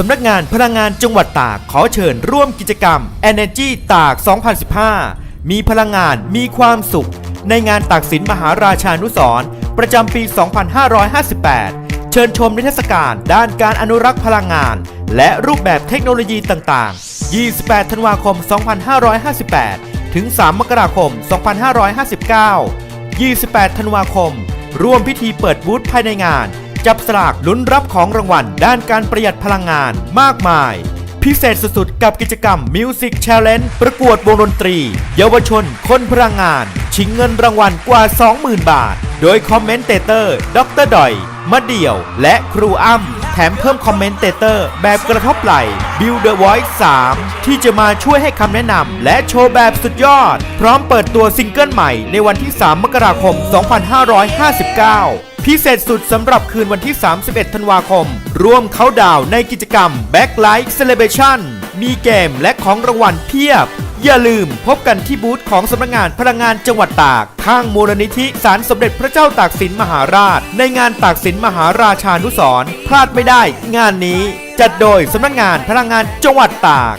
สำนักงานพลังงานจังหวัดตากขอเชิญร่วมกิจกรรม Energy ตาก 2015 มีพลังงานมีความสุข ในงานตากสินมหาราชานุสร์ประจำปี 2558 เชิญชมนิทรรศการด้านการอนุรักษ์พลังงาน และรูปแบบเทคโนโลยีต่างๆ 28 ธันวาคม 2558 ถึง 3 มกราคม 2559 28 ธันวาคม ร่วมพิธีเปิดบูธภายในงาน จับสลากลุ้นรับของรางวัลด้านการประหยัดพลังงานมากมาย พิเศษสุดๆ กับกิจกรรม Music Challenge ประกวดวงดนตรี เยาวชน คนพลังงาน ชิงเงินรางวัลกว่า 20,000 บาท โดยคอมเมนเตเตอร์ดรดอยมะเดี่ยว และครูอ้ำแถมเพิ่มคอมเมนเตเตอร์แบบกระทบไหล Build the Voice 3 ที่จะมาช่วยให้คำแนะนำและโชว์แบบสุดยอด พร้อมเปิดตัวซิงเกิลใหม่ในวันที่ 3 มกราคม 2559 พิเศษสุดสำหรับคืนวันที่ 31 ธันวาคม ร่วมเขาดาวในกิจกรรม Backlight Celebration มีเกมและของรางวัลเพียบ อย่าลืมพบกันที่บูธของสำนักงานพลังงานจังหวัดตาก ข้างมูลนิธิสารสมเด็จพระเจ้าตากสินมหาราช ในงานตากสินมหาราชานุสรณ์พลาดไม่ได้ งานนี้จัดโดยสำนักงานพลังงานจังหวัดตาก